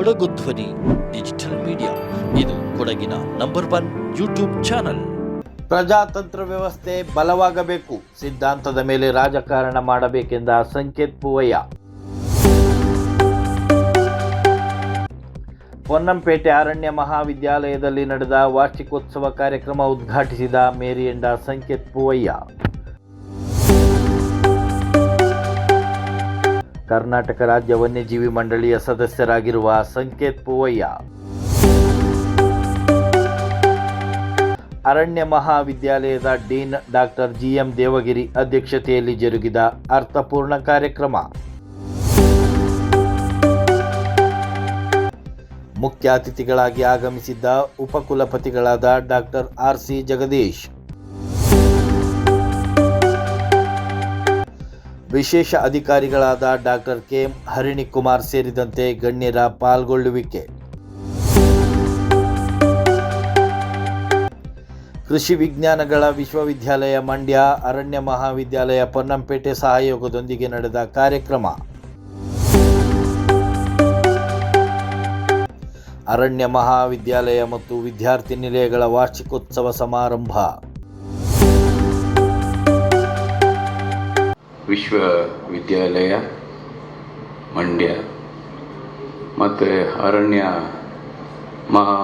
ಕೊಡಗು ಧ್ವನಿ, digital media. ಇದು ಕೊಡಗಿನ ನಂಬರ್ ಒನ್ ಯೂಟ್ಯೂಬ್ ಚಾನಲ್. ಪ್ರಜಾತಂತ್ರ ವ್ಯವಸ್ಥೆ ಬಲವಾಗಬೇಕು. ಸಿದ್ಧಾಂತದ ಮೇಲೆ ರಾಜಕಾರಣ ಮಾಡಬೇಕೆಂದ ಸಂಕೇತ್ ಪೂವಯ್ಯ. ಪೊನ್ನಂಪೇಟೆ ಅರಣ್ಯ ಮಹಾವಿದ್ಯಾಲಯದಲ್ಲಿ ನಡೆದ ವಾರ್ಷಿಕೋತ್ಸವ ಕಾರ್ಯಕ್ರಮ ಉದ್ಘಾಟಿಸಿದ ಮೇರಿಯಂಡ ಸಂಕೇತ್ ಪೂವಯ್ಯ. ಕರ್ನಾಟಕ ರಾಜ್ಯ ವನ್ಯಜೀವಿ ಮಂಡಳಿಯ ಸದಸ್ಯರಾಗಿರುವ ಸಂಕೇತ್ ಪೂವಯ್ಯ. ಅರಣ್ಯ ಮಹಾವಿದ್ಯಾಲಯದ ಡೀನ್ ಡಾಕ್ಟರ್ ಜಿಎಂ ದೇವಗಿರಿ ಅಧ್ಯಕ್ಷತೆಯಲ್ಲಿ ಜರುಗಿದ ಅರ್ಥಪೂರ್ಣ ಕಾರ್ಯಕ್ರಮ. ಮುಖ್ಯ ಅತಿಥಿಗಳಾಗಿ ಆಗಮಿಸಿದ್ದ ಉಪಕುಲಪತಿಗಳಾದ ಡಾಕ್ಟರ್ ಆರ್ ಸಿ ಜಗದೀಶ್. ವಿಶೇಷ ಅಧಿಕಾರಿಗಳಾದ ಡಾಕ್ಟರ್ ಕೆ ಹರಿಣಿಕುಮಾರ್ ಸೇರಿದಂತೆ ಗಣ್ಯರ ಪಾಲ್ಗೊಳ್ಳುವಿಕೆ. ಕೃಷಿ ವಿಜ್ಞಾನಗಳ ವಿಶ್ವವಿದ್ಯಾಲಯ ಮಂಡ್ಯ ಅರಣ್ಯ ಮಹಾವಿದ್ಯಾಲಯ ಪೊನ್ನಂಪೇಟೆ ಸಹಯೋಗದೊಂದಿಗೆ ನಡೆದ ಕಾರ್ಯಕ್ರಮ. ಅರಣ್ಯ ಮಹಾವಿದ್ಯಾಲಯ ಮತ್ತು ವಿದ್ಯಾರ್ಥಿ ನಿಲಯಗಳ ವಾರ್ಷಿಕೋತ್ಸವ ಸಮಾರಂಭ. ವಿಶ್ವವಿದ್ಯಾಲಯ, ಮಂಡ್ಯ, ಮತ್ತು ಅರಣ್ಯ ಮಹಾ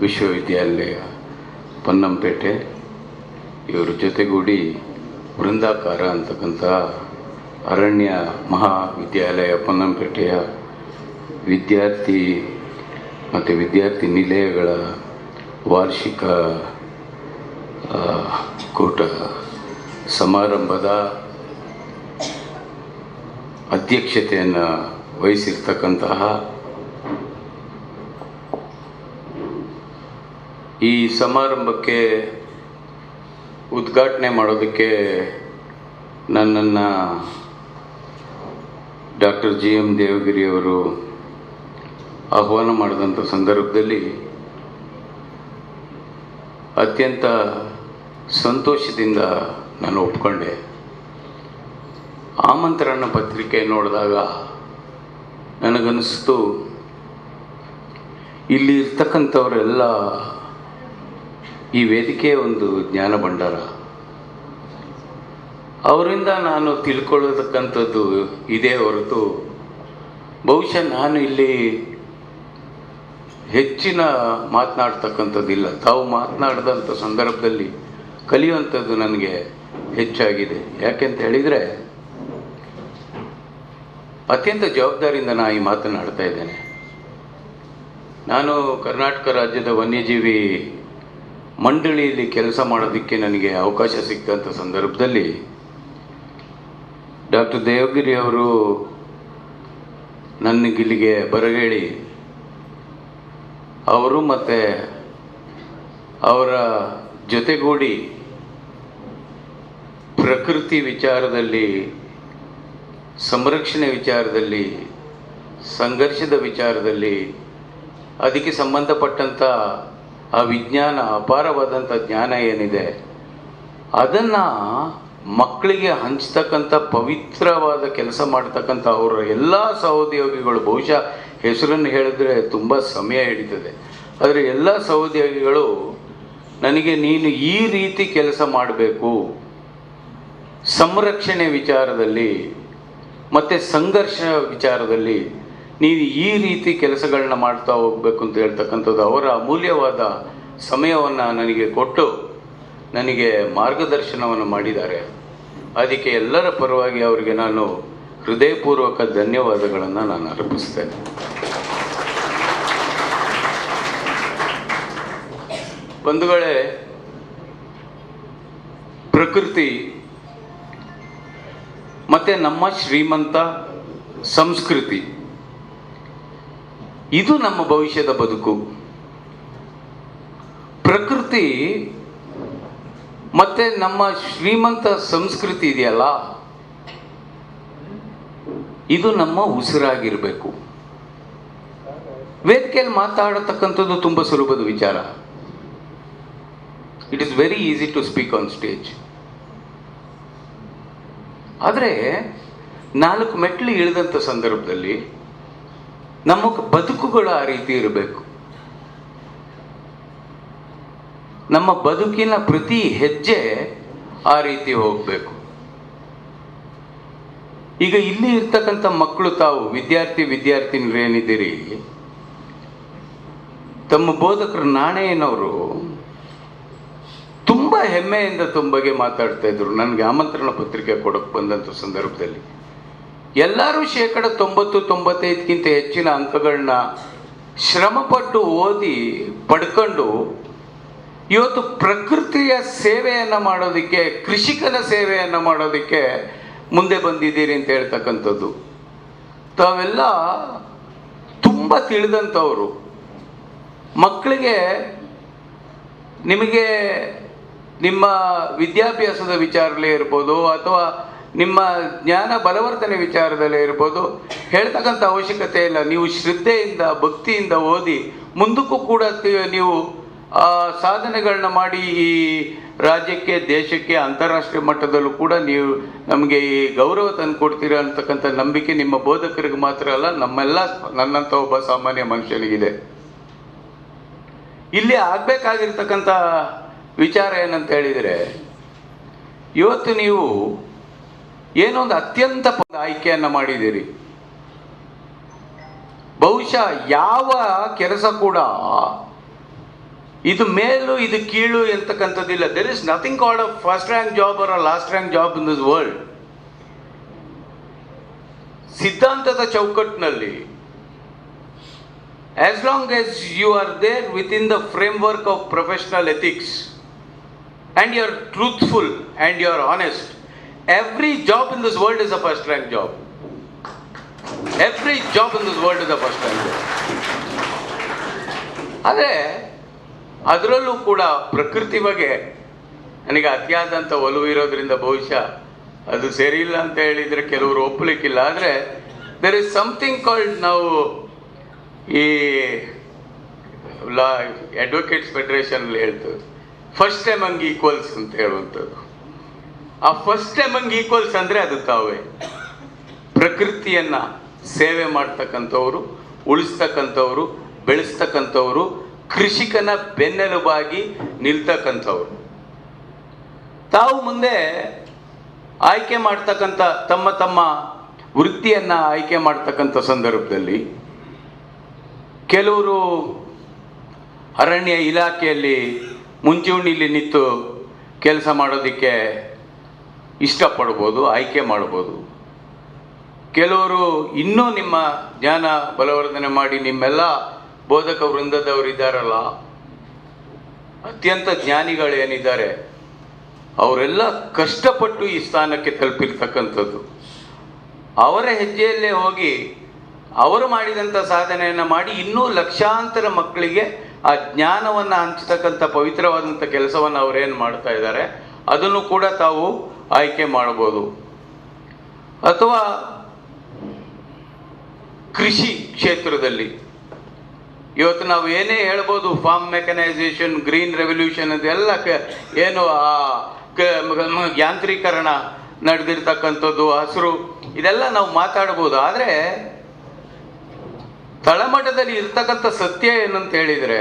ವಿಶ್ವವಿದ್ಯಾಲಯ ಪೊನ್ನಂಪೇಟೆ. ಇವರ ಜೊತೆಗೂಡಿ ವೃಂದಾಕಾರ ಅಂತಕ್ಕಂಥ ಅರಣ್ಯ ಮಹಾವಿದ್ಯಾಲಯ, ಪನ್ನಂಪೇಟೆಯ ವಿದ್ಯಾರ್ಥಿ ಮತ್ತು ವಿದ್ಯಾರ್ಥಿ ನಿಲಯಗಳ ವಾರ್ಷಿಕ ಕೂಟ ಸಮಾರಂಭದ ಅಧ್ಯಕ್ಷತೆಯನ್ನು ವಹಿಸಿರ್ತಕ್ಕಂತಹ ಈ ಸಮಾರಂಭಕ್ಕೆ ಉದ್ಘಾಟನೆ ಮಾಡೋದಕ್ಕೆ ನನ್ನನ್ನು ಡಾಕ್ಟರ್ ಜಿ ಎಂ ದೇವಗಿರಿಯವರು ಆಹ್ವಾನ ಮಾಡಿದಂಥ ಸಂದರ್ಭದಲ್ಲಿ ಅತ್ಯಂತ ಸಂತೋಷದಿಂದ ನಾನು ಒಪ್ಕೊಂಡೆ. ಆಮಂತ್ರಣ ಪತ್ರಿಕೆ ನೋಡಿದಾಗ ನನಗನ್ನಿಸ್ತು, ಇಲ್ಲಿ ಇರ್ತಕ್ಕಂಥವರೆಲ್ಲ ಈ ವೇದಿಕೆ ಒಂದು ಜ್ಞಾನ ಭಂಡಾರ. ಅವರಿಂದ ನಾನು ತಿಳ್ಕೊಳ್ಳತಕ್ಕಂಥದ್ದು ಇದೇ ಹೊರತು ಬಹುಶಃ ನಾನು ಇಲ್ಲಿ ಹೆಚ್ಚಿನ ಮಾತನಾಡ್ತಕ್ಕಂಥದ್ದಿಲ್ಲ. ತಾವು ಮಾತನಾಡಿದಂಥ ಸಂದರ್ಭದಲ್ಲಿ ಕಲಿಯುವಂಥದ್ದು ನನಗೆ ಹೆಚ್ಚಾಗಿದೆ. ಯಾಕೆಂತ ಹೇಳಿದರೆ ಅತ್ಯಂತ ಜವಾಬ್ದಾರಿಯಿಂದ ನಾನು ಈ ಮಾತನಾಡ್ತಾ ಇದ್ದೇನೆ. ನಾನು ಕರ್ನಾಟಕ ರಾಜ್ಯದ ವನ್ಯಜೀವಿ ಮಂಡಳಿಯಲ್ಲಿ ಕೆಲಸ ಮಾಡೋದಕ್ಕೆ ನನಗೆ ಅವಕಾಶ ಸಿಕ್ಕಂಥ ಸಂದರ್ಭದಲ್ಲಿ ಡಾಕ್ಟರ್ ದೇವಗಿರಿ ಅವರು ನನಗಿಲ್ಲಿಗೆ ಬರಗೇಳಿ ಅವರು ಮತ್ತು ಅವರ ಜೊತೆಗೂಡಿ ಪ್ರಕೃತಿ ವಿಚಾರದಲ್ಲಿ ಸಂರಕ್ಷಣೆ ವಿಚಾರದಲ್ಲಿ, ಸಂಘರ್ಷದ ವಿಚಾರದಲ್ಲಿ ಅದಕ್ಕೆ ಸಂಬಂಧಪಟ್ಟಂಥ ಆ ವಿಜ್ಞಾನ ಅಪಾರವಾದಂಥ ಜ್ಞಾನ ಏನಿದೆ, ಅದನ್ನು ಮಕ್ಕಳಿಗೆ ಹಂಚ್ತಕ್ಕಂಥ ಪವಿತ್ರವಾದ ಕೆಲಸ ಮಾಡ್ತಕ್ಕಂಥ ಅವರ ಎಲ್ಲ ಸಹೋದ್ಯೋಗಿಗಳು, ಬಹುಶಃ ಹೆಸರನ್ನು ಹೇಳಿದ್ರೆ ತುಂಬ ಸಮಯ ಹಿಡಿತದೆ, ಆದರೆ ಎಲ್ಲ ಸಹೋದ್ಯೋಗಿಗಳು, ನನಗೆ ನೀನು ಈ ರೀತಿ ಕೆಲಸ ಮಾಡಬೇಕು, ಸಂರಕ್ಷಣೆ ವಿಚಾರದಲ್ಲಿ ಮತ್ತು ಸಂಘರ್ಷ ವಿಚಾರದಲ್ಲಿ ನೀವು ಈ ರೀತಿ ಕೆಲಸಗಳನ್ನ ಮಾಡ್ತಾ ಹೋಗಬೇಕು ಅಂತ ಹೇಳ್ತಕ್ಕಂಥದ್ದು ಅವರ ಅಮೂಲ್ಯವಾದ ಸಮಯವನ್ನು ನನಗೆ ಕೊಟ್ಟು ನನಗೆ ಮಾರ್ಗದರ್ಶನವನ್ನು ಮಾಡಿದ್ದಾರೆ. ಅದಕ್ಕೆ ಎಲ್ಲರ ಪರವಾಗಿ ಅವರಿಗೆ ನಾನು ಹೃದಯಪೂರ್ವಕ ಧನ್ಯವಾದಗಳನ್ನು ನಾನು ಅರ್ಪಿಸ್ತೇನೆ. ಬಂಧುಗಳೇ, ಪ್ರಕೃತಿ ಮತ್ತು ನಮ್ಮ ಶ್ರೀಮಂತ ಸಂಸ್ಕೃತಿ. ಇದು ನಮ್ಮ ಭವಿಷ್ಯದ ಬದುಕು. ಪ್ರಕೃತಿ ಮತ್ತೆ ನಮ್ಮ ಶ್ರೀಮಂತ ಸಂಸ್ಕೃತಿ ಇದೆಯಲ್ಲ? ಇದು ನಮ್ಮ ಉಸಿರಾಗಿರಬೇಕು. ವೇದಿಕೆಯಲ್ಲಿ ಮಾತಾಡತಕ್ಕಂಥದ್ದು ತುಂಬ ಸುಲಭದ ವಿಚಾರ. It is very easy to speak on stage ಆದರೆ ನಾಲ್ಕು ಮೆಟ್ಲು ಇಳಿದಂಥ ಸಂದರ್ಭದಲ್ಲಿ ನಮ್ಮ ಬದುಕುಗಳು ಆ ರೀತಿ ಇರಬೇಕು. ನಮ್ಮ ಬದುಕಿನ ಪ್ರತಿ ಹೆಜ್ಜೆ ಆ ರೀತಿ ಹೋಗಬೇಕು. ಈಗ ಇಲ್ಲಿ ಇರ್ತಕ್ಕಂಥ ಮಕ್ಕಳು ತಾವು ವಿದ್ಯಾರ್ಥಿ ವಿದ್ಯಾರ್ಥಿನಿರು ಏನಿದ್ದೀರಿ ತಮ್ಮ ಬೋಧಕರು ನಾಣಯ್ಯನವರು ತುಂಬ ಹೆಮ್ಮೆಯಿಂದ ತುಂಬಗೆ ಮಾತಾಡ್ತಾ ಇದ್ರು. ನನಗೆ ಆಮಂತ್ರಣ ಪತ್ರಿಕೆ ಕೊಡಕ್ಕೆ ಬಂದಂಥ ಸಂದರ್ಭದಲ್ಲಿ. ಎಲ್ಲರೂ ಶೇಕಡ ತೊಂಬತ್ತು ತೊಂಬತ್ತೈದಕ್ಕಿಂತ ಹೆಚ್ಚಿನ ಅಂಕಗಳನ್ನ ಶ್ರಮಪಟ್ಟು ಓದಿ ಪಡ್ಕೊಂಡು ಇವತ್ತು ಪ್ರಕೃತಿಯ ಸೇವೆಯನ್ನು ಮಾಡೋದಕ್ಕೆ, ಕೃಷಿಕನ ಸೇವೆಯನ್ನು ಮಾಡೋದಕ್ಕೆ ಮುಂದೆ ಬಂದಿದ್ದೀರಿ ಅಂತ ಹೇಳ್ತಕ್ಕಂಥದ್ದು. ತಾವೆಲ್ಲ ತುಂಬ ತಿಳಿದಂಥವ್ರು. ಮಕ್ಕಳಿಗೆ ನಿಮಗೆ ನಿಮ್ಮ ವಿದ್ಯಾಭ್ಯಾಸದ ವಿಚಾರದಲ್ಲೇ ಇರ್ಬೋದು ಅಥವಾ ನಿಮ್ಮ ಜ್ಞಾನ ಬಲವರ್ಧನೆ ವಿಚಾರದಲ್ಲೇ ಇರ್ಬೋದು, ಹೇಳ್ತಕ್ಕಂಥ ಅವಶ್ಯಕತೆ ಇಲ್ಲ. ನೀವು ಶ್ರದ್ಧೆಯಿಂದ, ಭಕ್ತಿಯಿಂದ ಓದಿ, ಮುಂದಕ್ಕೂ ಕೂಡ ನೀವು ಸಾಧನೆಗಳನ್ನ ಮಾಡಿ ಈ ರಾಜ್ಯಕ್ಕೆ, ದೇಶಕ್ಕೆ, ಅಂತಾರಾಷ್ಟ್ರೀಯ ಮಟ್ಟದಲ್ಲೂ ಕೂಡ ನೀವು ನಮಗೆ ಈ ಗೌರವ ತಂದು ಕೊಡ್ತೀರ ಅಂತಕ್ಕಂಥ ನಂಬಿಕೆ ನಿಮ್ಮ ಬೋಧಕರಿಗೆ ಮಾತ್ರ ಅಲ್ಲ, ನಮ್ಮೆಲ್ಲ ನನ್ನಂಥ ಒಬ್ಬ ಸಾಮಾನ್ಯ ಮನುಷ್ಯನಿಗಿದೆ. ಇಲ್ಲಿ ಆಗ್ಬೇಕಾಗಿರ್ತಕ್ಕಂಥ ವಿಚಾರ ಏನಂತ ಹೇಳಿದರೆ, ಇವತ್ತು ನೀವು ಏನೊಂದು ಅತ್ಯಂತ ಪದ ಆಯ್ಕೆಯನ್ನು ಮಾಡಿದ್ದೀರಿ. ಬಹುಶಃ ಯಾವ ಕೆಲಸ ಕೂಡ ಇದು ಮೇಲು, ಇದು ಕೀಳು ಎಂತಕ್ಕಂಥದ್ದಿಲ್ಲ. There is nothing called a first rank job or last rank job in this world ಸಿದ್ಧಾಂತದ ಚೌಕಟ್ಟಿನಲ್ಲಿ, as long as you are there the framework of professional ethics and you are truthful and you are honest, every job in this world is a first rank job. Every job in this world is a first rank job. ಆದರೆ ಅದರಲ್ಲೂ ಕೂಡ ಪ್ರಕೃತಿ ಬಗ್ಗೆ ನನಗೆ ಅತಿಯಾದಂಥ ಒಲವು ಇರೋದ್ರಿಂದ ಬಹುಶಃ ಅದು ಸರಿಯಿಲ್ಲ ಅಂತ ಹೇಳಿದರೆ ಕೆಲವರು ಒಪ್ಪಲಿಕ್ಕಿಲ್ಲ ಆದರೆ ದೆರ್ ಇಸ್ ಸಮಥಿಂಗ್ ಕಾಲ್ಡ್ ನಾವು ಈ ಲಾ ಅಡ್ವೊಕೇಟ್ಸ್ ಫೆಡರೇಷನ್ ಹೇಳ್ತದೆ ಫಸ್ಟ್ ಎಮಂಗ್ ಈಕ್ವಲ್ಸ್ ಅಂತ ಹೇಳುವಂಥದ್ದು. ಆ ಫಸ್ಟ್ ಎಮಂಗ್ ಈಕ್ವಲ್ಸ್ ಅಂದರೆ ಅದು ತಾವೇ. ಪ್ರಕೃತಿಯನ್ನು ಸೇವೆ ಮಾಡ್ತಕ್ಕಂಥವ್ರು, ಉಳಿಸ್ತಕ್ಕಂಥವ್ರು, ಬೆಳೆಸ್ತಕ್ಕಂಥವ್ರು, ಕೃಷಿಕನ ಬೆನ್ನೆಲುಬಾಗಿ ನಿಲ್ತಕ್ಕಂಥವ್ರು. ತಾವು ಮುಂದೆ ಆಯ್ಕೆ ಮಾಡ್ತಕ್ಕಂಥ ತಮ್ಮ ತಮ್ಮ ವೃತ್ತಿಯನ್ನು ಆಯ್ಕೆ ಮಾಡ್ತಕ್ಕಂಥ ಸಂದರ್ಭದಲ್ಲಿ ಕೆಲವರು ಅರಣ್ಯ ಇಲಾಖೆಯಲ್ಲಿ ಮುಂಚೂಣಿಲಿ ನಿಂತು ಕೆಲಸ ಮಾಡೋದಕ್ಕೆ ಇಷ್ಟಪಡ್ಬೋದು, ಆಯ್ಕೆ ಮಾಡ್ಬೋದು. ಕೆಲವರು ಇನ್ನೂ ನಿಮ್ಮ ಜ್ಞಾನ ಬಲವರ್ಧನೆ ಮಾಡಿ ನಿಮ್ಮೆಲ್ಲ ಬೋಧಕ ವೃಂದದವರಿದ್ದಾರಲ್ಲ ಅತ್ಯಂತ ಜ್ಞಾನಿಗಳೇನಿದ್ದಾರೆ ಅವರೆಲ್ಲ ಕಷ್ಟಪಟ್ಟು ಈ ಸ್ಥಾನಕ್ಕೆ ತಲುಪಿರ್ತಕ್ಕಂಥದ್ದು. ಅವರ ಹೆಜ್ಜೆಯಲ್ಲೇ ಹೋಗಿ ಅವರು ಮಾಡಿದಂಥ ಸಾಧನೆಯನ್ನು ಮಾಡಿ ಇನ್ನೂ ಲಕ್ಷಾಂತರ ಮಕ್ಕಳಿಗೆ ಆ ಜ್ಞಾನವನ್ನು ಹಂಚತಕ್ಕಂಥ ಪವಿತ್ರವಾದಂಥ ಕೆಲಸವನ್ನು ಅವರೇನು ಮಾಡ್ತಾ ಇದ್ದಾರೆ, ಅದನ್ನು ಕೂಡ ತಾವು ಆಯ್ಕೆ ಮಾಡ್ಬೋದು. ಅಥವಾ ಕೃಷಿ ಕ್ಷೇತ್ರದಲ್ಲಿ, ಇವತ್ತು ನಾವು ಏನೇ ಹೇಳ್ಬೋದು ಫಾರ್ಮ್ ಮೆಕನೈಸೇಷನ್ ಗ್ರೀನ್ ರೆವಲ್ಯೂಷನ್ ಅದೆಲ್ಲ ಕ- ಏನು ಆ ಯಾಂತ್ರೀಕರಣ ನಡೆದಿರ್ತಕ್ಕಂಥದ್ದು, ಹಸಿರು, ಇದೆಲ್ಲ ನಾವು ಮಾತಾಡ್ಬೋದು. ಆದರೆ ತಳಮಟ್ಟದಲ್ಲಿ ಇರ್ತಕ್ಕಂಥ ಸತ್ಯ ಏನಂತ ಹೇಳಿದರೆ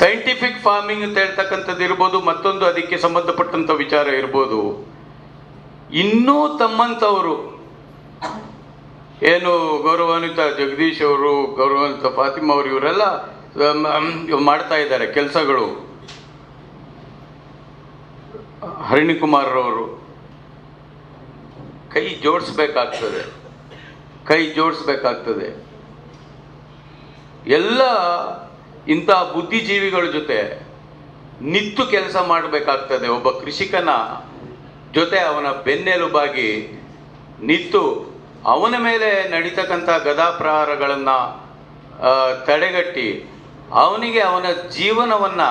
ಸೈಂಟಿಫಿಕ್ ಫಾರ್ಮಿಂಗ್ ಅಂತ ಹೇಳ್ತಕ್ಕಂಥದ್ದು ಇರ್ಬೋದು, ಮತ್ತೊಂದು ಅದಕ್ಕೆ ಸಂಬಂಧಪಟ್ಟಂಥ ವಿಚಾರ ಇರ್ಬೋದು. ಇನ್ನೂ ತಮ್ಮಂಥವರು, ಏನು ಗೌರವಾನ್ವಿತ ಜಗದೀಶ್ ಅವರು, ಗೌರವಾನ್ವಿತ ಫಾತಿಮಾ ಅವರು ಇವರೆಲ್ಲ ಮಾಡ್ತಾ ಇದ್ದಾರೆ ಕೆಲಸಗಳು. ಹರಿಣಿಕುಮಾರ್ ಅವರು, ಕೈ ಜೋಡಿಸ್ಬೇಕಾಗ್ತದೆ. ಕೈ ಜೋಡಿಸ್ಬೇಕಾಗ್ತದೆ. ಎಲ್ಲ ಇಂಥ ಬುದ್ಧಿಜೀವಿಗಳ ಜೊತೆ ನಿತ್ತು ಕೆಲಸ ಮಾಡಬೇಕಾಗ್ತದೆ. ಒಬ್ಬ ಕೃಷಿಕನ ಜೊತೆ ಅವನ ಬೆನ್ನೆಲುಬಾಗಿ ನಿತ್ತು ಅವನ ಮೇಲೆ ನಡೀತಕ್ಕಂಥ ಗದಾಪ್ರಹಾರಗಳನ್ನು ತಡೆಗಟ್ಟಿ ಅವನಿಗೆ ಅವನ ಜೀವನವನ್ನು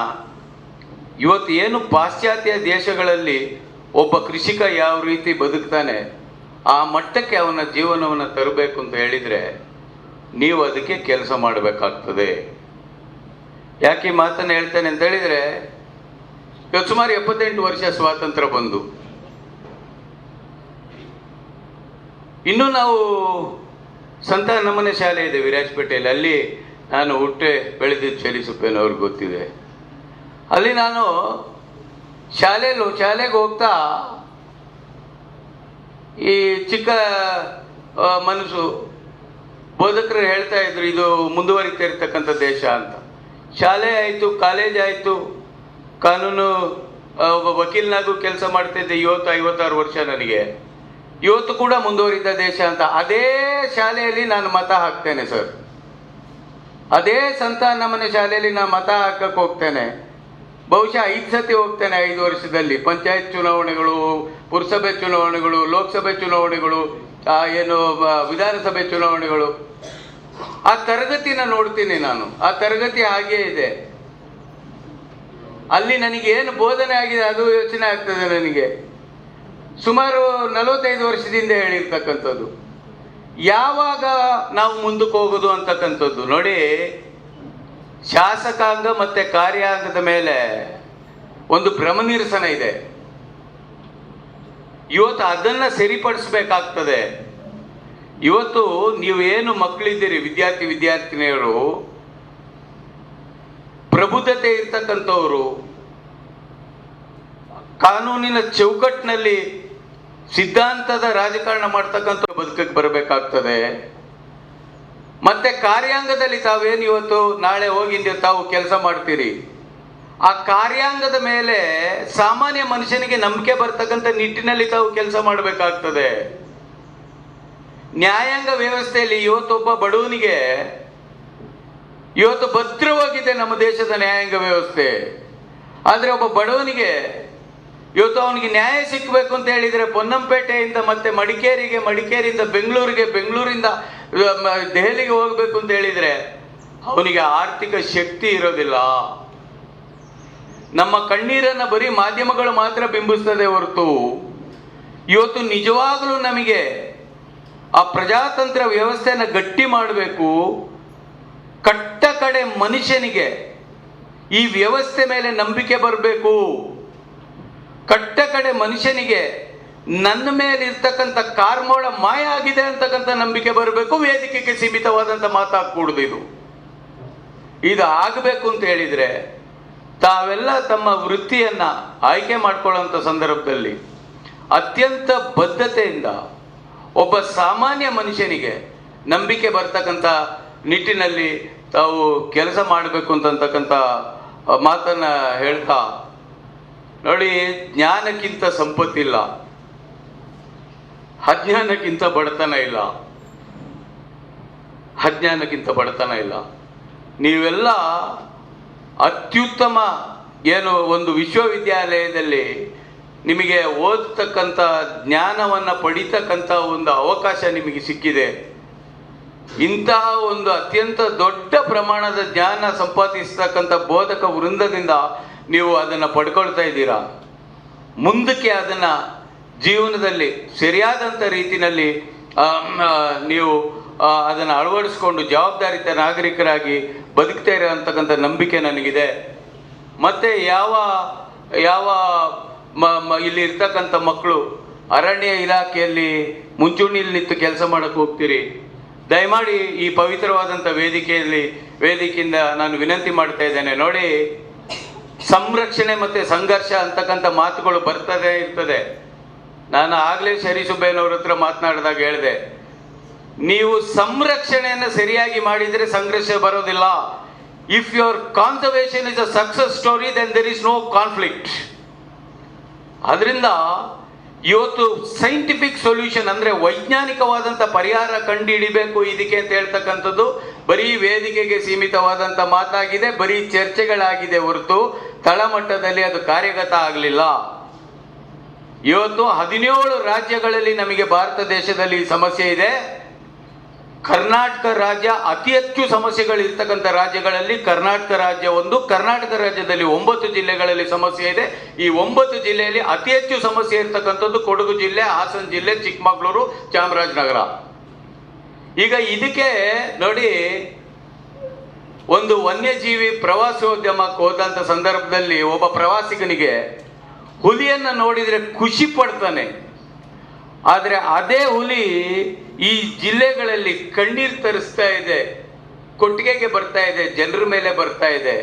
ಇವತ್ತು ಏನು ಪಾಶ್ಚಾತ್ಯ ದೇಶಗಳಲ್ಲಿ ಒಬ್ಬ ಕೃಷಿಕ ಯಾವ ರೀತಿ ಬದುಕ್ತಾನೆ ಆ ಮಟ್ಟಕ್ಕೆ ಅವನ ಜೀವನವನ್ನು ತರಬೇಕು ಅಂತ ಹೇಳಿದರೆ ನೀವು ಅದಕ್ಕೆ ಕೆಲಸ ಮಾಡಬೇಕಾಗ್ತದೆ. ಯಾಕೆ ಈ ಮಾತನ್ನು ಹೇಳ್ತೇನೆ ಅಂತ ಹೇಳಿದರೆ, ಇವತ್ತು ಸುಮಾರು ಎಪ್ಪತ್ತೆಂಟು ವರ್ಷ ಸ್ವಾತಂತ್ರ್ಯ ಬಂದು. ಇನ್ನೂ ನಾವು ಸಂತ ನಮನೆ ಶಾಲೆ ಇದೆ ವಿರಾಜಪೇಟೆಯಲ್ಲಿ. ಅಲ್ಲಿ ನಾನು ಹುಟ್ಟೆ ಬೆಳೆದಿದ್ದು ಚಲಿಸುಪ್ಪೇನು ಅವ್ರಿಗೆ ಗೊತ್ತಿದೆ. ಅಲ್ಲಿ ನಾನು ಶಾಲೆಯಲ್ಲಿ ಶಾಲೆಗೆ ಹೋಗ್ತಾ ಈ ಚಿಕ್ಕ ಮನಸ್ಸು ಬೋಧಕರು ಹೇಳ್ತಾ ಇದ್ರು, ಇದು ಮುಂದುವರಿತಾ ಇರ್ತಕ್ಕಂಥ ದೇಶ ಅಂತ. ಶಾಲೆ ಆಯಿತು, ಕಾಲೇಜ್ ಆಯಿತು, ಕಾನೂನು ಒಬ್ಬ ವಕೀಲನಾಗೂ ಕೆಲಸ ಮಾಡ್ತಿದ್ದೆ ಇವತ್ತು ಐವತ್ತಾರು ವರ್ಷ ನನಗೆ. ಇವತ್ತು ಕೂಡ ಮುಂದುವರಿದ ದೇಶ ಅಂತ. ಅದೇ ಶಾಲೆಯಲ್ಲಿ ನಾನು ಮತ ಹಾಕ್ತೇನೆ, ಸರ್. ಅದೇ ಸಂತ ನಮ್ಮನೆ ಶಾಲೆಯಲ್ಲಿ ನಾನು ಮತ ಹಾಕಕ್ಕೆ ಹೋಗ್ತೇನೆ. ಬಹುಶಃ ಐದು ಸತಿ ಹೋಗ್ತೇನೆ ಐದು ವರ್ಷದಲ್ಲಿ. ಪಂಚಾಯತ್ ಚುನಾವಣೆಗಳು, ಪುರಸಭೆ ಚುನಾವಣೆಗಳು, ಲೋಕಸಭೆ ಚುನಾವಣೆಗಳು ಏನು ವಿಧಾನಸಭೆ ಚುನಾವಣೆಗಳು. ಆ ತರಗತಿನ ನೋಡ್ತೀನಿ ನಾನು. ಆ ತರಗತಿ ಹಾಗೇ ಇದೆ. ಅಲ್ಲಿ ನನಗೆ ಏನು ಬೋಧನೆ ಆಗಿದೆ ಅದು ಯೋಚನೆ ಆಗ್ತದೆ ನನಗೆ. ಸುಮಾರು ನಲವತ್ತೈದು ವರ್ಷದಿಂದ ಹೇಳಿರ್ತಕ್ಕಂಥದ್ದು. ಯಾವಾಗ ನಾವು ಮುಂದಕ್ಕೆ ಹೋಗೋದು ಅಂತಕ್ಕಂಥದ್ದು. ನೋಡಿ ಶಾಸಕಾಂಗ ಮತ್ತೆ ಕಾರ್ಯಾಂಗದ ಮೇಲೆ ಒಂದು ಭ್ರಮ ನಿರಸನ ಇದೆ. ಇವತ್ತು ಅದನ್ನ ಸರಿಪಡಿಸ್ಬೇಕಾಗ್ತದೆ. ಇವತ್ತು ನೀವು ಏನು ಮಕ್ಕಳಿದ್ದೀರಿ ವಿದ್ಯಾರ್ಥಿ ವಿದ್ಯಾರ್ಥಿನಿಯರು? ಪ್ರಬುದ್ಧತೆ ಇರ್ತಕ್ಕಂಥವರು, ಕಾನೂನಿನ ಚೌಕಟ್ಟಿನಲ್ಲಿ ಸಿದ್ಧಾಂತದ ರಾಜಕಾರಣ ಮಾಡ್ತಕ್ಕಂಥ ಬದುಕಕ್ಕೆ ಬರಬೇಕಾಗ್ತದೆ. ಮತ್ತೆ ಕಾರ್ಯಾಂಗದಲ್ಲಿ ತಾವೇನು ಇವತ್ತು ನಾಳೆ ಹೋಗಿ ತಾವು ಕೆಲಸ ಮಾಡ್ತೀರಿ? ಆ ಕಾರ್ಯಾಂಗದ ಮೇಲೆ ಸಾಮಾನ್ಯ ಮನುಷ್ಯನಿಗೆ ನಂಬಿಕೆ ಬರ್ತಕ್ಕಂಥ ನಿಟ್ಟಿನಲ್ಲಿ ತಾವು ಕೆಲಸ ಮಾಡಬೇಕಾಗ್ತದೆ. ನ್ಯಾಯಾಂಗ ವ್ಯವಸ್ಥೆಯಲ್ಲಿ ಇವತ್ತೊಬ್ಬ ಬಡವನಿಗೆ ಇವತ್ತು ಭದ್ರವಾಗಿದೆ ನಮ್ಮ ದೇಶದ ನ್ಯಾಯಾಂಗ ವ್ಯವಸ್ಥೆ. ಆದರೆ ಒಬ್ಬ ಬಡವನಿಗೆ ಇವತ್ತು ಅವನಿಗೆ ನ್ಯಾಯ ಸಿಕ್ಕಬೇಕು ಅಂತ ಹೇಳಿದರೆ ಪೊನ್ನಂಪೇಟೆಯಿಂದ ಮತ್ತೆ ಮಡಿಕೇರಿಗೆ, ಮಡಿಕೇರಿಯಿಂದ ಬೆಂಗಳೂರಿಗೆ, ಬೆಂಗಳೂರಿಂದ ದೆಹಲಿಗೆ ಹೋಗಬೇಕು ಅಂತ ಹೇಳಿದರೆ ಅವನಿಗೆ ಆರ್ಥಿಕ ಶಕ್ತಿ ಇರೋದಿಲ್ಲ. ನಮ್ಮ ಕಣ್ಣೀರನ್ನು ಬರೀ ಮಾಧ್ಯಮಗಳು ಮಾತ್ರ ಬಿಂಬಿಸ್ತದೆ ಹೊರತು ಇವತ್ತು ನಿಜವಾಗಲೂ ನಮಗೆ ಆ ಪ್ರಜಾತಂತ್ರ ವ್ಯವಸ್ಥೆಯನ್ನು ಗಟ್ಟಿ ಮಾಡಬೇಕು. ಕಟ್ಟ ಕಡೆ ಮನುಷ್ಯನಿಗೆ ಈ ವ್ಯವಸ್ಥೆ ಮೇಲೆ ನಂಬಿಕೆ ಬರಬೇಕು. ಕಟ್ಟ ಕಡೆ ಮನುಷ್ಯನಿಗೆ ನನ್ನ ಮೇಲೆ ಇರ್ತಕ್ಕಂಥ ಕಾರ್ಮೋಳ ಮಾಯ ಆಗಿದೆ ಅಂತಕ್ಕಂಥ ನಂಬಿಕೆ ಬರಬೇಕು, ವೇದಿಕೆಗೆ ಸೀಮಿತವಾದಂಥ ಮಾತಾಡ್ಕೂಡುದು ಇದು. ಇದು ಆಗಬೇಕು ಅಂತ ಹೇಳಿದ್ರೆ ತಾವೆಲ್ಲ ತಮ್ಮ ವೃತ್ತಿಯನ್ನ ಆಯ್ಕೆ ಮಾಡ್ಕೊಳ್ಳೋಂಥ ಸಂದರ್ಭದಲ್ಲಿ ಅತ್ಯಂತ ಬದ್ಧತೆಯಿಂದ ಒಬ್ಬ ಸಾಮಾನ್ಯ ಮನುಷ್ಯನಿಗೆ ನಂಬಿಕೆ ಬರ್ತಕ್ಕಂಥ ನಿಟ್ಟಿನಲ್ಲಿ ತಾವು ಕೆಲಸ ಮಾಡಬೇಕು ಅಂತಕ್ಕಂಥ ಮಾತನ್ನ ಹೇಳ್ತಾ, ನೋಡಿ, ಜ್ಞಾನಕ್ಕಿಂತ ಸಂಪತ್ತಿಲ್ಲ. ಅಜ್ಞಾನಕ್ಕಿಂತ ಬಡತನ ಇಲ್ಲ. ಅಜ್ಞಾನಕ್ಕಿಂತ ಬಡತನ ಇಲ್ಲ. ನೀವೆಲ್ಲ ಅತ್ಯುತ್ತಮ ಏನು ಒಂದು ವಿಶ್ವವಿದ್ಯಾಲಯದಲ್ಲಿ ನಿಮಗೆ ಓದ್ತಕ್ಕಂಥ ಜ್ಞಾನವನ್ನು ಪಡಿತಕ್ಕಂಥ ಒಂದು ಅವಕಾಶ ನಿಮಗೆ ಸಿಕ್ಕಿದೆ. ಇಂತಹ ಒಂದು ಅತ್ಯಂತ ದೊಡ್ಡ ಪ್ರಮಾಣದ ಜ್ಞಾನ ಸಂಪಾದಿಸ್ತಕ್ಕಂಥ ಬೋಧಕ ವೃಂದದಿಂದ ನೀವು ಅದನ್ನು ಪಡ್ಕೊಳ್ತಾ ಇದ್ದೀರಾ? ಮುಂದಕ್ಕೆ ಅದನ್ನು ಜೀವನದಲ್ಲಿ ಸರಿಯಾದಂಥ ರೀತಿಯಲ್ಲಿ ನೀವು ಅದನ್ನು ಅಳವಡಿಸ್ಕೊಂಡು ಜವಾಬ್ದಾರಿತ ನಾಗರಿಕರಾಗಿ ಬದುಕ್ತಾ ಇರೋ ಅಂತಕ್ಕಂಥ ನಂಬಿಕೆ ನನಗಿದೆ. ಮತ್ತು ಯಾವ ಯಾವ, ಮ ಇಲ್ಲಿ ಇರ್ತಕ್ಕಂಥ ಮಕ್ಕಳು ಅರಣ್ಯ ಇಲಾಖೆಯಲ್ಲಿ ಮುಂಚೂಣಿಯಲ್ಲಿ ನಿಂತು ಕೆಲಸ ಮಾಡಕ್ಕೆ ಹೋಗ್ತೀರಿ? ದಯಮಾಡಿ ಈ ಪವಿತ್ರವಾದಂಥ ವೇದಿಕೆಯಲ್ಲಿ, ವೇದಿಕೆಯಿಂದ ನಾನು ವಿನಂತಿ ಮಾಡ್ತಾ ಇದ್ದೇನೆ. ನೋಡಿ, ಸಂರಕ್ಷಣೆ ಮತ್ತು ಸಂಘರ್ಷ ಅಂತಕ್ಕಂಥ ಮಾತುಗಳು ಬರ್ತದೆ ಇರ್ತದೆ. ನಾನು ಆಗಲೇ ಶರೀಸುಬೇನವ್ರ ಹತ್ರ ಮಾತನಾಡಿದಾಗ ಹೇಳಿದೆ, ನೀವು ಸಂರಕ್ಷಣೆಯನ್ನು ಸರಿಯಾಗಿ ಮಾಡಿದರೆ ಸಂಘರ್ಷ ಬರೋದಿಲ್ಲ. If your conservation is a success story then there is no conflict ಅದರಿಂದ ಇವತ್ತು ಸೈಂಟಿಫಿಕ್ ಸೊಲ್ಯೂಷನ್ ಅಂದರೆ ವೈಜ್ಞಾನಿಕವಾದಂಥ ಪರಿಹಾರ ಕಂಡುಹಿಡಿಬೇಕು ಇದಕ್ಕೆ ಅಂತ ಹೇಳ್ತಕ್ಕಂಥದ್ದು ಬರೀ ವೇದಿಕೆಗೆ ಸೀಮಿತವಾದಂಥ ಮಾತಾಗಿದೆ, ಬರೀ ಚರ್ಚೆಗಳಾಗಿದೆ ಹೊರತು ತಳಮಟ್ಟದಲ್ಲಿ ಅದು ಕಾರ್ಯಗತ ಆಗಲಿಲ್ಲ. ಇವತ್ತು ಹದಿನೇಳು ರಾಜ್ಯಗಳಲ್ಲಿ ನಮಗೆ ಭಾರತ ದೇಶದಲ್ಲಿ ಸಮಸ್ಯೆ ಇದೆ. ಕರ್ನಾಟಕ ರಾಜ್ಯ ಅತಿ ಹೆಚ್ಚು ಸಮಸ್ಯೆಗಳು ಇರ್ತಕ್ಕಂಥ ರಾಜ್ಯಗಳಲ್ಲಿ ಕರ್ನಾಟಕ ರಾಜ್ಯ ಒಂದು, ಕರ್ನಾಟಕ ರಾಜ್ಯದಲ್ಲಿ ಒಂಬತ್ತು ಜಿಲ್ಲೆಗಳಲ್ಲಿ ಸಮಸ್ಯೆ ಇದೆ. ಈ ಒಂಬತ್ತು ಜಿಲ್ಲೆಯಲ್ಲಿ ಅತಿ ಹೆಚ್ಚು ಸಮಸ್ಯೆ ಇರ್ತಕ್ಕಂಥದ್ದು ಕೊಡಗು ಜಿಲ್ಲೆ, ಹಾಸನ ಜಿಲ್ಲೆ, ಚಿಕ್ಕಮಗಳೂರು, ಚಾಮರಾಜನಗರ. ಈಗ ಇದಕ್ಕೆ ನೋಡಿ, ಒಂದು ವನ್ಯಜೀವಿ ಪ್ರವಾಸೋದ್ಯಮಕ್ಕೆ ಹೋದಂಥ ಸಂದರ್ಭದಲ್ಲಿ ಒಬ್ಬ ಪ್ರವಾಸಿಗನಿಗೆ ಹುಲಿಯನ್ನು ನೋಡಿದರೆ ಖುಷಿ ಪಡ್ತಾನೆ. ಆದರೆ ಅದೇ ಹುಲಿ ಈ ಜಿಲ್ಲೆಗಳಲ್ಲಿ ಕಣ್ಣೀರು ತರಿಸ್ತಾ ಇದೆ, ಕೊಟ್ಟಿಗೆಗೆ ಬರ್ತಾ ಇದೆ, ಜನರ ಮೇಲೆ ಬರ್ತಾ ಇದೆ.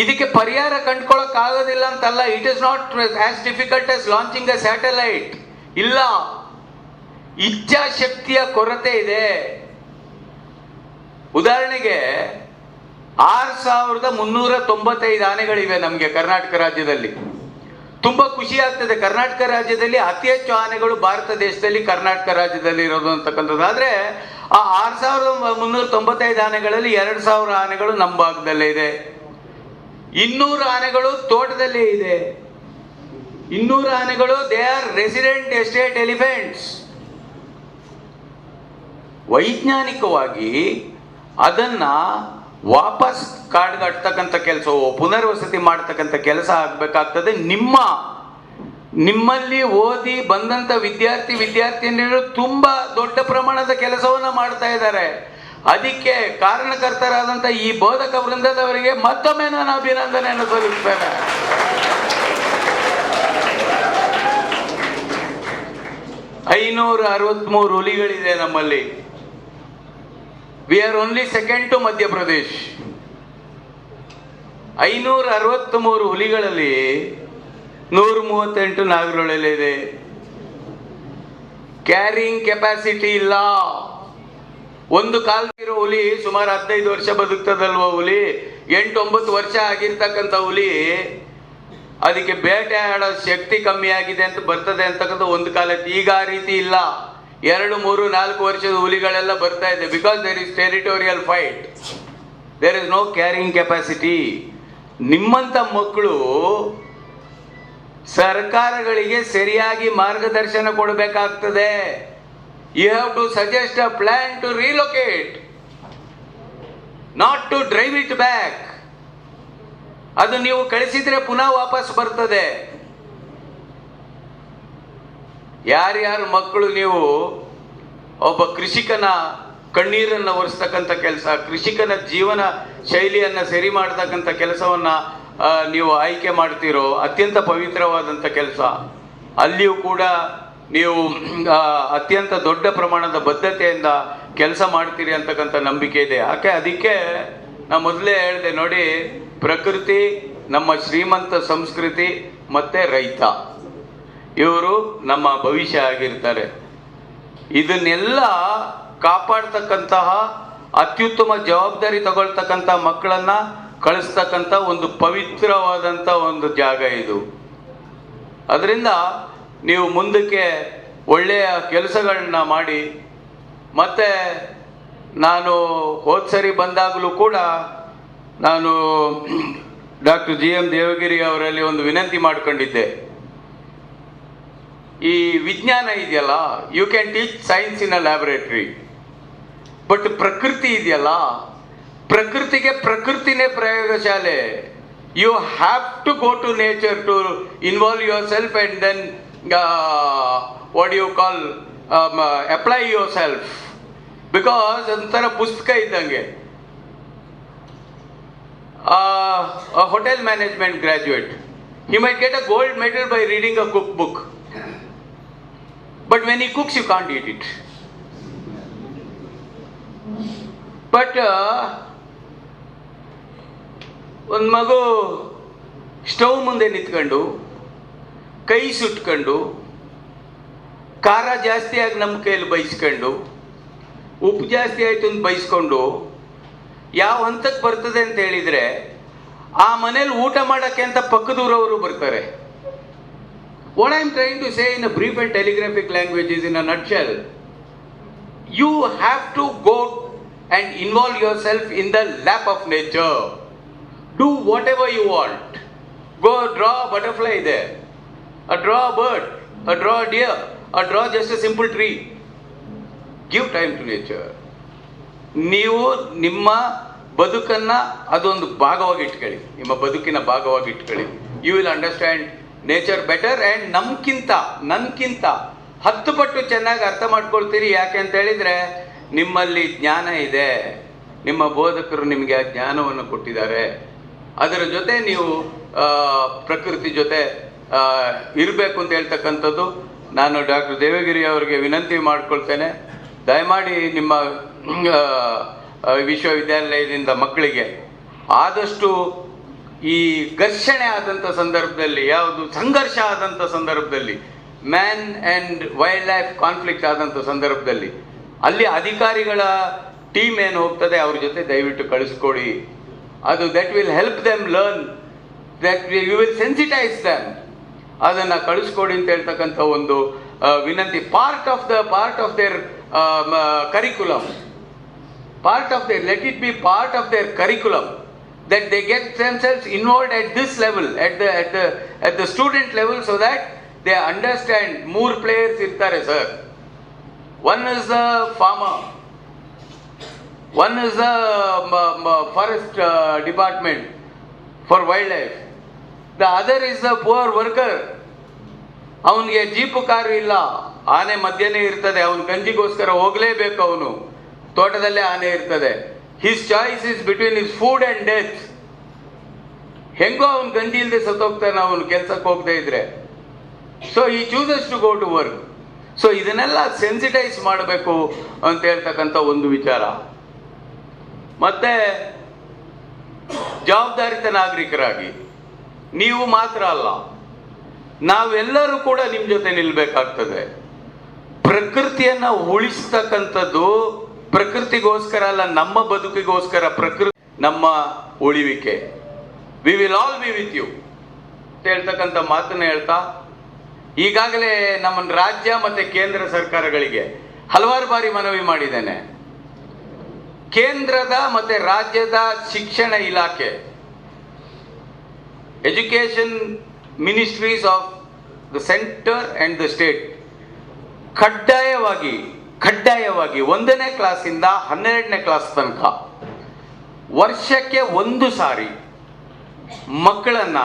ಇದಕ್ಕೆ ಪರಿಹಾರ ಕಂಡ್ಕೊಳಕ್ ಆಗೋದಿಲ್ಲ ಅಂತಲ್ಲ it is not as difficult as launching a satellite ಇಲ್ಲ. ಇಚ್ಛಾಶಕ್ತಿಯ ಕೊರತೆ ಇದೆ. ಉದಾಹರಣೆಗೆ ಆರು ಸಾವಿರದ ಮುನ್ನೂರ ತೊಂಬತ್ತೈದು ಆನೆಗಳಿವೆ ನಮಗೆ ಕರ್ನಾಟಕ ರಾಜ್ಯದಲ್ಲಿ. ತುಂಬ ಖುಷಿ ಆಗ್ತದೆ. ಕರ್ನಾಟಕ ರಾಜ್ಯದಲ್ಲಿ ಅತಿ ಹೆಚ್ಚು ಆನೆಗಳು ಭಾರತ ದೇಶದಲ್ಲಿ ಕರ್ನಾಟಕ ರಾಜ್ಯದಲ್ಲಿ ಇರೋದು ಅಂತಕ್ಕಂಥದ್ದು. ಆದರೆ ಆ ಆರು ಸಾವಿರದ ಮುನ್ನೂರ ತೊಂಬತ್ತೈದು ಆನೆಗಳಲ್ಲಿ ಎರಡು ಸಾವಿರ ಆನೆಗಳು ನಮ್ಮ ಭಾಗದಲ್ಲೇ ಇದೆ. ಇನ್ನೂರು ಆನೆಗಳು ತೋಟದಲ್ಲೇ ಇದೆ. ಇನ್ನೂರು ಆನೆಗಳು they are resident estate elephants ವೈಜ್ಞಾನಿಕವಾಗಿ ಅದನ್ನ ವಾಪಸ್ ಕಾಡ್ಗಟ್ಟತಕ್ಕಂಥ ಕೆಲಸವು ಪುನರ್ವಸತಿ ಮಾಡ್ತಕ್ಕಂಥ ಕೆಲಸ ಆಗಬೇಕಾಗ್ತದೆ. ನಿಮ್ಮ, ನಿಮ್ಮಲ್ಲಿ ಓದಿ ಬಂದಂಥ ವಿದ್ಯಾರ್ಥಿ, ವಿದ್ಯಾರ್ಥಿನಿಯರು ತುಂಬ ದೊಡ್ಡ ಪ್ರಮಾಣದ ಕೆಲಸವನ್ನು ಮಾಡ್ತಾ ಇದ್ದಾರೆ. ಅದಕ್ಕೆ ಕಾರಣಕರ್ತರಾದಂಥ ಈ ಬೋಧಕ ವೃಂದದವರಿಗೆ ಮತ್ತೊಮ್ಮೆ ನಾನು ಅಭಿನಂದನೆಯನ್ನು ಸಲ್ಲಿಸ್ತೇನೆ ಐನೂರ ಅರವತ್ಮೂರು ಹುಲಿಗಳಿದೆ ನಮ್ಮಲ್ಲಿ. We are only second to Madhya Pradesh ಐನೂರ ಅರವತ್ತ್ಮೂರು ಹುಲಿಗಳಲ್ಲಿ ನೂರ ಮೂವತ್ತೆಂಟು ನಾಗರೊಳಲಿದೆ ಕ್ಯಾರಿಂಗ್ ಕೆಪಾಸಿಟಿ ಇಲ್ಲ. ಒಂದು ಕಾಲದಿರೋ ಹುಲಿ ಸುಮಾರು ಹದಿನೈದು ವರ್ಷ ಬದುಕ್ತದಲ್ವ ಹುಲಿ? ಎಂಟು ಒಂಬತ್ತು ವರ್ಷ ಆಗಿರ್ತಕ್ಕಂಥ ಹುಲಿ, ಅದಕ್ಕೆ ಬೇಟೆ ಆಡೋ ಶಕ್ತಿ ಕಮ್ಮಿ ಆಗಿದೆ ಅಂತ ಬರ್ತದೆ ಅಂತಕ್ಕಂಥ ಒಂದು ಕಾಲಕ್ಕೆ ಈಗ ಆ ರೀತಿ ಇಲ್ಲ. ಎರಡು, ಮೂರು, ನಾಲ್ಕು ವರ್ಷದ ಹುಲಿಗಳೆಲ್ಲ ಬರ್ತಾ ಇದೆ. Because there is territorial fight there is no carrying capacity ನಿಮ್ಮಂಥ ಮಕ್ಕಳು ಸರ್ಕಾರಗಳಿಗೆ ಸರಿಯಾಗಿ ಮಾರ್ಗದರ್ಶನ ಕೊಡಬೇಕಾಗ್ತದೆ. You have to suggest a plan to relocate not to drive it back ಅದು ನೀವು ಕಳಿಸಿದ್ರೆ ಪುನಃ ವಾಪಸ್ ಬರ್ತದೆ. ಯಾರ್ಯಾರು ಮಕ್ಕಳು ನೀವು ಒಬ್ಬ ಕೃಷಿಕನ ಕಣ್ಣೀರನ್ನು ಒರೆಸ್ತಕ್ಕಂಥ ಕೆಲಸ, ಕೃಷಿಕನ ಜೀವನ ಶೈಲಿಯನ್ನು ಸರಿ ಮಾಡ್ತಕ್ಕಂಥ ಕೆಲಸವನ್ನು ನೀವು ಆಯ್ಕೆ ಮಾಡ್ತೀರೋ, ಅತ್ಯಂತ ಪವಿತ್ರವಾದಂಥ ಕೆಲಸ. ಅಲ್ಲಿಯೂ ಕೂಡ ನೀವು ಅತ್ಯಂತ ದೊಡ್ಡ ಪ್ರಮಾಣದ ಬದ್ಧತೆಯಿಂದ ಕೆಲಸ ಮಾಡ್ತೀರಿ ಅಂತಕ್ಕಂಥ ನಂಬಿಕೆ ಇದೆ. ಯಾಕೆ? ಅದಕ್ಕೆ ನಾ ಮೊದಲೇ ಹೇಳಿದೆ ನೋಡಿ, ಪ್ರಕೃತಿ ನಮ್ಮ ಶ್ರೀಮಂತ ಸಂಸ್ಕೃತಿ ಮತ್ತು ರೈತ. ಇವರು ನಮ್ಮ ಭವಿಷ್ಯ ಆಗಿರ್ತಾರೆ. ಇದನ್ನೆಲ್ಲ ಕಾಪಾಡ್ತಕ್ಕಂತಹ ಅತ್ಯುತ್ತಮ ಜವಾಬ್ದಾರಿ ತಗೊಳ್ತಕ್ಕಂಥ ಮಕ್ಕಳನ್ನ ಕಳಿಸ್ತಕ್ಕಂಥ ಒಂದು ಪವಿತ್ರವಾದಂಥ ಒಂದು ಜಾಗ ಇದು. ಅದರಿಂದ ನೀವು ಮುಂದಕ್ಕೆ ಒಳ್ಳೆಯ ಕೆಲಸಗಳನ್ನ ಮಾಡಿ, ಮತ್ತೆ ನಾನು ಹೋದ ಸರಿ ಬಂದಾಗಲೂ ಕೂಡ ನಾನು ಡಾಕ್ಟರ್ ಜಿ ಎಂ ದೇವಗಿರಿ ಅವರಲ್ಲಿ ಒಂದು ವಿನಂತಿ ಮಾಡ್ಕೊಂಡಿದ್ದೆ. ಈ ವಿಜ್ಞಾನ ಇದೆಯಲ್ಲ? You can teach science in a laboratory but ಪ್ರಕೃತಿ ಇದೆಯಲ್ಲ? ಪ್ರಕೃತಿಗೆ ಪ್ರಕೃತಿನೇ ಪ್ರಯೋಗಶಾಲೆ. You have to go to nature to involve yourself and then what you call apply yourself because ಒಂಥರ ಪುಸ್ತಕ ಇದ್ದಂಗೆ. Hotel management graduate he might a gold gold by reading a cook cookbook. But when he cooks, you can't eat it. But ಒಂದು ಮಗು stove ಮುಂದೆ ನಿಂತ್ಕೊಂಡು ಕೈ ಸುಟ್ಕೊಂಡು ಖಾರ ಜಾಸ್ತಿ ಆಗಿ ನಮ್ಮ ಕೈಯಲ್ಲಿ ಬೈಸ್ಕೊಂಡು ಉಪ್ಪು ಜಾಸ್ತಿ ಆಯಿತು ಅಂತ ಬೈಸ್ಕೊಂಡು ಯಾವ ಹಂತಕ್ಕೆ ಬರ್ತದೆ ಅಂತ ಹೇಳಿದರೆ ಆ ಮನೇಲಿ ಊಟ ಮಾಡೋಕ್ಕೆ ಅಂತ ಪಕ್ಕದೂರವರು ಬರ್ತಾರೆ what I am trying to say in a brief and telegraphic language is in a nutshell you have to go and involve yourself in the lap of nature do whatever you want go draw butterfly ಇದೆ a draw bird a draw deer a draw just a simple tree give time to nature ನೀವು ನಿಮ್ಮ ಬದುಕನ್ನು ಅದೊಂದು ಭಾಗವಾಗಿ ಇಟ್ಕೊಳ್ಳಿ. ನಿಮ್ಮ ಬದುಕಿನ ಭಾಗವಾಗಿ ಇಟ್ಕೊಳ್ಳಿ. You will understand nature better and ನಮ್ಗಿಂತ ನನ್ಗಿಂತ ಹತ್ತು ಪಟ್ಟು ಚೆನ್ನಾಗಿ ಅರ್ಥ ಮಾಡ್ಕೊಳ್ತೀರಿ. ಯಾಕೆ ಅಂತ ಹೇಳಿದರೆ, ನಿಮ್ಮಲ್ಲಿ ಜ್ಞಾನ ಇದೆ. ನಿಮ್ಮ ಬೋಧಕರು ನಿಮಗೆ ಆ ಜ್ಞಾನವನ್ನು ಕೊಟ್ಟಿದ್ದಾರೆ. ಅದರ ಜೊತೆ ನೀವು ಪ್ರಕೃತಿ ಜೊತೆ ಇರಬೇಕು ಅಂತ ಹೇಳ್ತಕ್ಕಂಥದ್ದು. ನಾನು ಡಾಕ್ಟರ್ ದೇವಗಿರಿ ಅವರಿಗೆ ವಿನಂತಿ ಮಾಡ್ಕೊಳ್ತೇನೆ. ದಯಮಾಡಿ ನಿಮ್ಮ ವಿಶ್ವವಿದ್ಯಾಲಯದಿಂದ ಮಕ್ಕಳಿಗೆ ಆದಷ್ಟು ಈ ಘರ್ಷಣೆ ಆದಂಥ ಸಂದರ್ಭದಲ್ಲಿ, ಯಾವುದು ಸಂಘರ್ಷ ಆದಂಥ ಸಂದರ್ಭದಲ್ಲಿ man and wildlife conflict ಆದಂಥ ಸಂದರ್ಭದಲ್ಲಿ, ಅಲ್ಲಿ ಅಧಿಕಾರಿಗಳ ಟೀಮ್ ಏನು ಹೋಗ್ತದೆ, ಅವ್ರ ಜೊತೆ ದಯವಿಟ್ಟು ಕಳಿಸ್ಕೊಡಿ. ಅದು that will help them learn that you will sensitise them ಅದನ್ನು ಕಳಿಸ್ಕೊಡಿ ಅಂತ ಹೇಳ್ತಕ್ಕಂಥ ಒಂದು ವಿನಂತಿ. Part of the part of their curriculum part of their let it be part of their curriculum. That they get themselves involved at this level at the at the at the student level so that they understand more players irtare, sir. one is a farmer one is a um, forest uh, department for wildlife the other is a poor worker ಅವನಿಗೆ jeep car ಇಲ್ಲ ಆನೆ ಮಧ್ಯನೇ ಇರ್ತದೆ ಅವನ ಗಂಜಿಗೋಸ್ಕರ ಹೋಗಲೇಬೇಕು ಅವನು ತೋಟದಲ್ಲೇ ಆನೆ ಇರ್ತದೆ his choice is between is food and death ಹೆಂಗೋ ಅವನು ಗಂಜಿ ಇಲ್ಲದೆ ಸತ್ತೋಗ್ತಾನೆ ಅವನು ಕೆಲ್ಸಕ್ಕೆ ಹೋಗ್ತಾ ಇದ್ರೆ. So he chooses to go to work so ಇದನ್ನೆಲ್ಲ ಸೆನ್ಸಿಟೈಸ್ ಮಾಡಬೇಕು ಅಂತ ಹೇಳ್ತಕ್ಕಂಥ ಒಂದು ವಿಚಾರ. ಮತ್ತೆ ಜವಾಬ್ದಾರಿತ ನಾಗರಿಕರಾಗಿ, ನೀವು ಮಾತ್ರ ಅಲ್ಲ, ನಾವೆಲ್ಲರೂ ಕೂಡ ನಿಮ್ಮ ಜೊತೆ ನಿಲ್ಬೇಕಾಗ್ತದೆ. ಪ್ರಕೃತಿಯನ್ನ ಉಳಿಸ್ತಕ್ಕಂಥದ್ದು ಪ್ರಕೃತಿಗೋಸ್ಕರ ಅಲ್ಲ, ನಮ್ಮ ಬದುಕಿಗೋಸ್ಕರ ಪ್ರಕೃತಿ, ನಮ್ಮ ಉಳಿವಿಕೆ. We will all be with you ಅಂತ ಹೇಳ್ತಕ್ಕಂಥ ಮಾತನ್ನು ಹೇಳ್ತಾ, ಈಗಾಗಲೇ ನಮ್ಮ ರಾಜ್ಯ ಮತ್ತೆ ಕೇಂದ್ರ ಸರ್ಕಾರಗಳಿಗೆ ಹಲವಾರು ಬಾರಿ ಮನವಿ ಮಾಡಿದ್ದೇನೆ. ಕೇಂದ್ರದ ಮತ್ತೆ ರಾಜ್ಯದ ಶಿಕ್ಷಣ ಇಲಾಖೆ education ministries of the centre and the state ಕಡ್ಡಾಯವಾಗಿ ಕಡ್ಡಾಯವಾಗಿ ಒಂದನೇ ಕ್ಲಾಸಿಂದ ಹನ್ನೆರಡನೇ ಕ್ಲಾಸ್ ತನಕ ವರ್ಷಕ್ಕೆ ಒಂದು ಸಾರಿ ಮಕ್ಕಳನ್ನ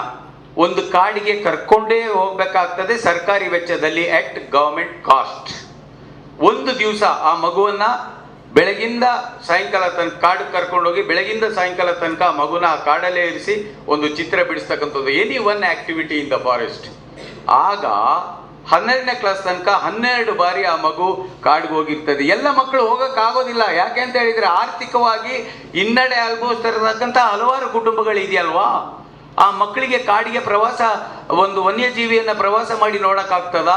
ಒಂದು ಕಾಡಿಗೆ ಕರ್ಕೊಂಡೇ ಹೋಗ್ಬೇಕಾಗ್ತದೆ ಸರ್ಕಾರಿ ವೆಚ್ಚದಲ್ಲಿ ಅಟ್ ಗವರ್ಮೆಂಟ್ ಕಾಸ್ಟ್ ಒಂದು ದಿವಸ ಆ ಮಗುವನ್ನ ಬೆಳಗಿಂದ ಸಾಯಂಕಾಲ ತನಕ ಕಾಡು ಕರ್ಕೊಂಡೋಗಿ ಬೆಳಗಿಂದ ಸಾಯಂಕಾಲ ತನಕ ಆ ಮಗುನ ಆ ಕಾಡಲ್ಲೇ ಇರಿಸಿ ಒಂದು ಚಿತ್ರ ಬಿಡಿಸ್ತಕ್ಕಂಥದ್ದು. Any one activity in the forest ಆಗ ಹನ್ನೆರಡನೇ ಕ್ಲಾಸ್ ತನಕ ಹನ್ನೆರಡು ಬಾರಿ ಆ ಮಗು ಕಾಡಿಗೆ ಹೋಗಿರ್ತದೆ. ಎಲ್ಲ ಮಕ್ಕಳು ಹೋಗೋಕ್ಕಾಗೋದಿಲ್ಲ ಯಾಕೆ ಅಂತ ಹೇಳಿದ್ರೆ ಆರ್ಥಿಕವಾಗಿ ಹಿನ್ನಡೆ ಅನುಭವಿಸ್ತಿರತಕ್ಕಂಥ ಹಲವಾರು ಕುಟುಂಬಗಳು ಇದೆಯಲ್ವಾ ಆ ಮಕ್ಕಳಿಗೆ ಕಾಡಿಗೆ ಪ್ರವಾಸ, ಒಂದು ವನ್ಯಜೀವಿಯನ್ನು ಪ್ರವಾಸ ಮಾಡಿ ನೋಡೋಕ್ಕಾಗ್ತದ?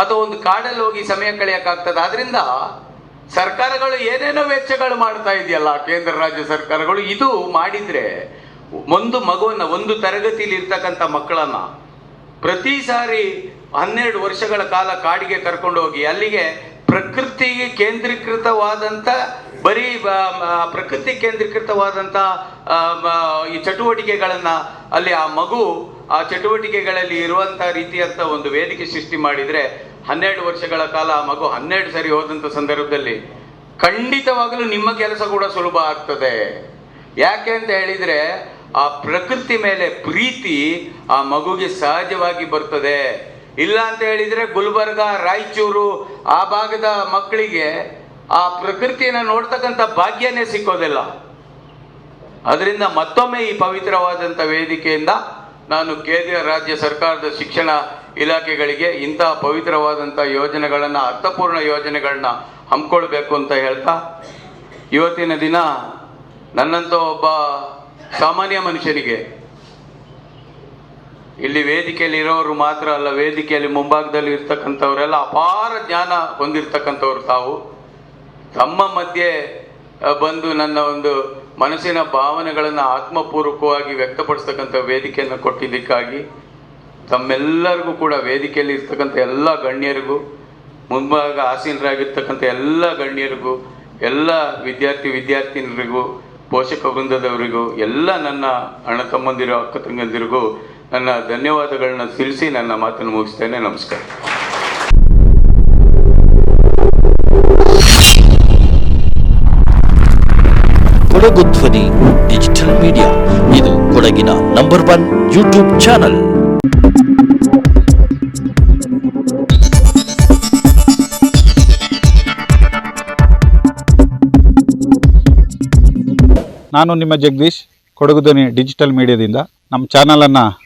ಅಥವಾ ಒಂದು ಕಾಡಲ್ಲಿ ಹೋಗಿ ಸಮಯ ಕಳೆಯೋಕ್ಕಾಗ್ತದ? ಅದರಿಂದ ಸರ್ಕಾರಗಳು ಏನೇನೋ ವೆಚ್ಚಗಳು ಮಾಡ್ತಾ ಇದೆಯಲ್ಲ, ಕೇಂದ್ರ ರಾಜ್ಯ ಸರ್ಕಾರಗಳು. ಇದು ಮಾಡಿದ್ರೆ ಒಂದು ಮಗುವನ್ನು ಒಂದು ತರಗತಿಯಲ್ಲಿ ಇರ್ತಕ್ಕಂಥ ಮಕ್ಕಳನ್ನ ಪ್ರತಿ ಸಾರಿ ಹನ್ನೆರಡು ವರ್ಷಗಳ ಕಾಲ ಕಾಡಿಗೆ ಕರ್ಕೊಂಡು ಹೋಗಿ, ಅಲ್ಲಿಗೆ ಪ್ರಕೃತಿಗೆ ಕೇಂದ್ರೀಕೃತವಾದಂಥ ಬರೀ ಪ್ರಕೃತಿ ಕೇಂದ್ರೀಕೃತವಾದಂಥ ಈ ಚಟುವಟಿಕೆಗಳನ್ನು ಅಲ್ಲಿ ಆ ಮಗು ಆ ಚಟುವಟಿಕೆಗಳಲ್ಲಿ ಇರುವಂಥ ರೀತಿಯಂಥ ಒಂದು ವೇದಿಕೆ ಸೃಷ್ಟಿ ಮಾಡಿದರೆ, ಹನ್ನೆರಡು ವರ್ಷಗಳ ಕಾಲ ಆ ಮಗು ಹನ್ನೆರಡು ಸರಿ ಹೋದಂಥ ಸಂದರ್ಭದಲ್ಲಿ ಖಂಡಿತವಾಗಲೂ ನಿಮ್ಮ ಕೆಲಸ ಕೂಡ ಸುಲಭ ಆಗ್ತದೆ. ಯಾಕೆ ಅಂತ ಹೇಳಿದರೆ, ಆ ಪ್ರಕೃತಿ ಮೇಲೆ ಪ್ರೀತಿ ಆ ಮಗುಗೆ ಸಹಜವಾಗಿ ಬರ್ತದೆ. ಇಲ್ಲ ಅಂತ ಹೇಳಿದ್ರೆ ಗುಲ್ಬರ್ಗ, ರಾಯಚೂರು, ಆ ಭಾಗದ ಮಕ್ಕಳಿಗೆ ಆ ಪ್ರಕೃತಿಯನ್ನು ನೋಡ್ತಕ್ಕಂಥ ಭಾಗ್ಯನೇ ಸಿಕ್ಕೋದಿಲ್ಲ. ಅದರಿಂದ ಮತ್ತೊಮ್ಮೆ ಈ ಪವಿತ್ರವಾದಂಥ ವೇದಿಕೆಯಿಂದ ನಾನು ಕೇಂದ್ರ, ರಾಜ್ಯ ಸರ್ಕಾರದ ಶಿಕ್ಷಣ ಇಲಾಖೆಗಳಿಗೆ ಇಂತಹ ಪವಿತ್ರವಾದಂಥ ಯೋಜನೆಗಳನ್ನು, ಅರ್ಥಪೂರ್ಣ ಯೋಜನೆಗಳನ್ನ ಹಮ್ಮಿಕೊಳ್ಬೇಕು ಅಂತ ಹೇಳ್ತಾ, ಇವತ್ತಿನ ದಿನ ನನ್ನಂಥ ಒಬ್ಬ ಸಾಮಾನ್ಯ ಮನುಷ್ಯನಿಗೆ ಇಲ್ಲಿ ವೇದಿಕೆಯಲ್ಲಿ ಇರೋರು ಮಾತ್ರ ಅಲ್ಲ, ವೇದಿಕೆಯಲ್ಲಿ ಮುಂಭಾಗದಲ್ಲಿ ಇರ್ತಕ್ಕಂಥವರೆಲ್ಲ ಅಪಾರ ಜ್ಞಾನ ಹೊಂದಿರ್ತಕ್ಕಂಥವ್ರು ತಾವು. ತಮ್ಮ ಮಧ್ಯೆ ಬಂದು ನನ್ನ ಒಂದು ಮನಸ್ಸಿನ ಭಾವನೆಗಳನ್ನು ಆತ್ಮಪೂರ್ವಕವಾಗಿ ವ್ಯಕ್ತಪಡಿಸ್ತಕ್ಕಂಥ ವೇದಿಕೆಯನ್ನು ಕೊಟ್ಟಿದ್ದಕ್ಕಾಗಿ ತಮ್ಮೆಲ್ಲರಿಗೂ ಕೂಡ ವೇದಿಕೆಯಲ್ಲಿ ಇರ್ತಕ್ಕಂಥ ಎಲ್ಲ ಗಣ್ಯರಿಗೂ, ಮುಂಭಾಗ ಆಸೀನರಾಗಿರ್ತಕ್ಕಂಥ ಎಲ್ಲ ಗಣ್ಯರಿಗೂ, ಎಲ್ಲ ವಿದ್ಯಾರ್ಥಿ ವಿದ್ಯಾರ್ಥಿನಿಯರಿಗೂ ಪೋಷಕ ವೃಂದದವರಿಗೂ, ಎಲ್ಲ ನನ್ನ ಅಣ್ಣ ತಮ್ಮಂದಿರು, ಅಕ್ಕ ತಂಗಂದಿರಿಗೂ ನನ್ನ ಧನ್ಯವಾದಗಳನ್ನ ತಿಳಿಸಿ ನನ್ನ ಮಾತನ್ನು ಮುಗಿಸ್ತೇನೆ. ನಮಸ್ಕಾರ. ಕೊಡಗು ಧ್ವನಿ ಡಿಜಿಟಲ್ ಮೀಡಿಯಾ. ಇದು ಕೊಡಗಿನ ನಂಬರ್ ಒನ್ ಯೂಟ್ಯೂಬ್ ಚಾನಲ್. ನಾನು ನಿಮ್ಮ ಜಗದೀಶ್ ಕೊಡಗು ಧ್ವನಿ ಡಿಜಿಟಲ್ ಮೀಡಿಯಾದಿಂದ. ನಮ್ಮ ಚಾನಲನ್ನು